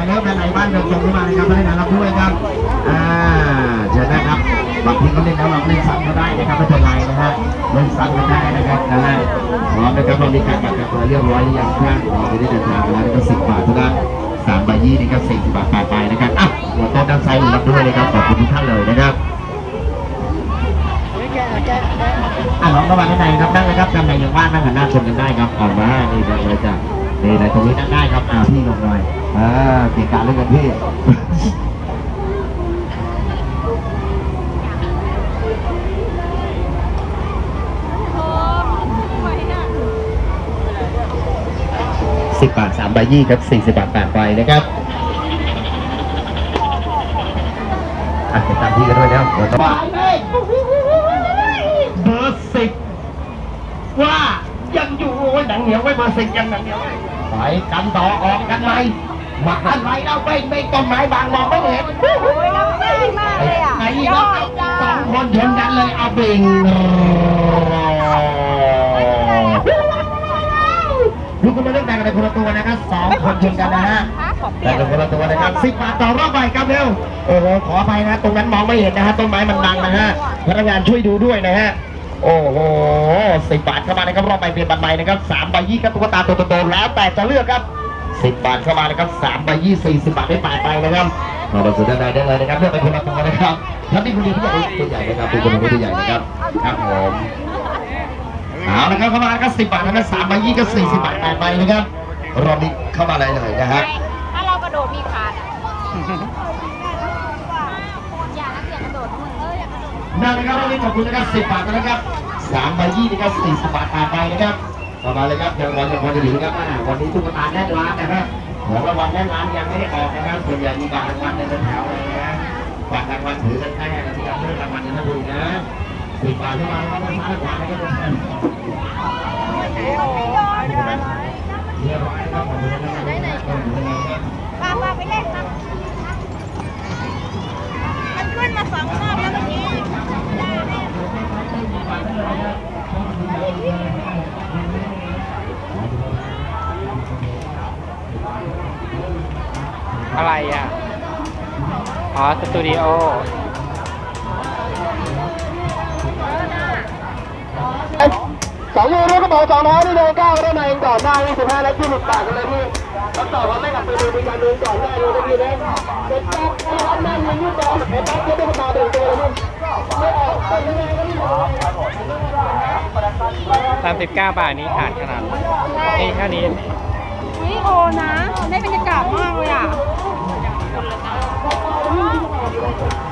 ไปแล้วด้านในบ้านเดินตรงเข้ามาเลยครับให้นารับด้วยครับอ่าเชิญนะครับบางทีเขาเล่นแล้วเราเล่นซ้ำก็ได้นะครับไม่เป็นไรนะฮะเล่นซ้ำก็ได้นะครับนะฮะพร้อมนะครับเรามีการบัตรกันตัวเรียบร้อยอยังครับเราจะได้เดินทางแล้วนะครับสิบบาทเท่านั้นสามใบยี่นี่ก็สี่สิบบาทปลายไปนะครับอะหัวโต๊ะด้านซ้ายรับด้วยนะครับขอบคุณทุกท่านเลยนะครับอะน้องเข้ามาด้านในครับนั่งเลยครับด้านในยังว่างนั่งหันหน้าชนกันได้ครับออกมานี่เลยจ้ะ นี่เลยตรงนี้นั่งได้ครับอ่าพี่ลงหน่อยอ่าเกียรการเล่นกันพี่สิบบาทสามใบยี่ครับสี่สิบบาทแปดใบนะครับอะเดี๋ยวตามพี่กันด้วยนะเดี๋ยวต้องเบอร์สิบว่ายังอยู่โอ้ยหนังเหนียวไว้เบอร์สิบยังหนังเหนียวไว้ ไปกันต่อออกกันไหมมาอะไรเราไม่ไม่ต้นไม้บางมองไม่เห็นโอ้ยเราง่ายมากเลยอะไหนยเราอดจ้าสองคนชนกันเลยเอาบิงลูกคุณมาเลือกแต่งกันคนละตัวนะครับสองคนชนกันนะฮะขอเปลี่แต่ยนกันคนละตัวนะครับสิบบาทต่อรอบไปครับเร็วโอ้โหขออภัยนะ ตรงนั้นมองไม่เห็นนะฮะต้นไม้มันบังนะฮะพนักงานช่วยดูด้วยนะฮะ โอ้โหสิบบาทเข้ามานะครับรอบไปเปลี่ยนบัตรใหม่นะครับสามใบยี่ครับตุ๊กตาตัวโตๆแล้วแต่จะเลือกครับสิบบาทเข้ามานะครับสามใบยี่สี่สิบบาทได้แปดใบนะครับมาดูสุดด้านในได้เลยนะครับเลือกไปคนละตัวนะครับท่านที่คุณดีผู้ใหญ่ตัวใหญ่นะครับเป็นคนตัวใหญ่นะครับครับผมเอาละครับเข้ามาก็สิบบาทนะครับสามใบยี่ก็สี่สิบบาทแปดใบนะครับรอบนี้เข้ามาเลยเลยนะครับถ้าเรากระโดดมีขาด นั่นนะครับวันนี้ขอบคุณนะครับสิบบาทนะครับสามใบยี่นะครับสี่สิบบาทตามไปนะครับต่อมาเลยครับยังวันยังวันจะถึงนะครับวันนี้ตุ๊กตาแน่นร้านนะครับของรางวัลแน่นร้านยังไม่ได้ออกนะครับส่วนใหญ่มีบางรางวัลในแถวเลยนะบางรางวัลถือกันแค่ที่รับเลือกรางวัลในนั้นดูนะสิบบาทเข้ามาแล้วก็ซ้ายขวานะครับเรียบร้อยนะครับขอบคุณนะครับได้ไหนครับป้าป้าไปเล่นนะมันขึ้นมาสองรอบแล้วเมื่อกี้ อะไรอะ อ๋อ สตูดิโอ สองยูโรกระเป๋าสองร้อยนี่เลยก้าวได้ในก่อนได้ยี่สิบห้าและยี่สิบบาทกันเลยพี่แล้วต่อมาไม่กับไปดูมีการเดินก่อนได้เลยพี่นะเด็กจับนะครับนั่นมียืดต่อเห็นไหมเจ๊ได้มาเดินตัวเลยพี่ไม่ออกไปยังไงก็ไม่รู้39บาทนี้ขาดขนาดนี่แค่นี้วิโอนะ ได้บรรยากาศมากเลยอะ บอ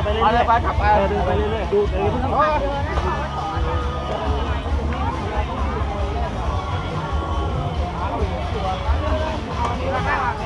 ดแล้วหมดแล้วคุณแม่เอาเลยไปขับไปเดินไปเรื่อยดูดเลยพ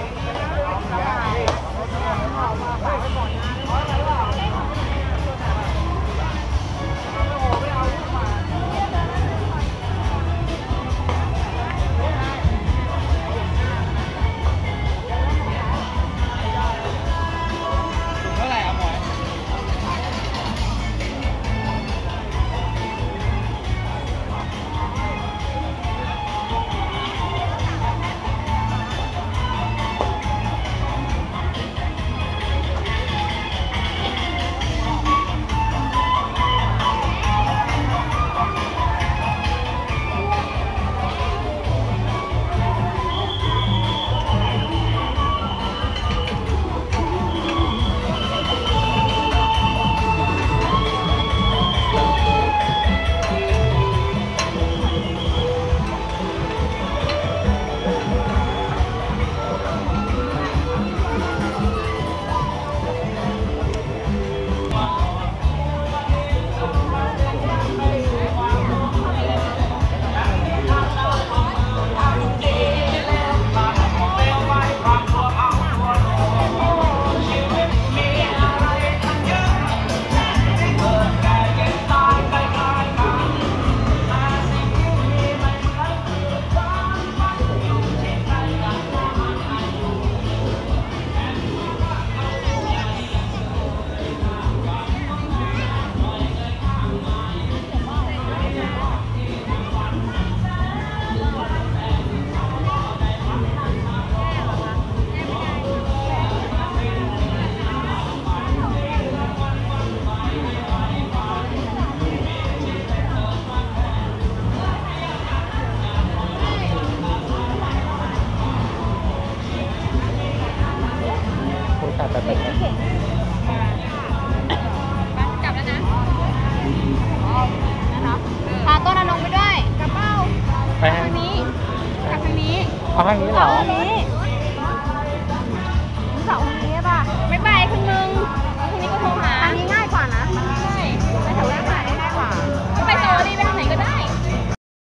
không hay nghĩ là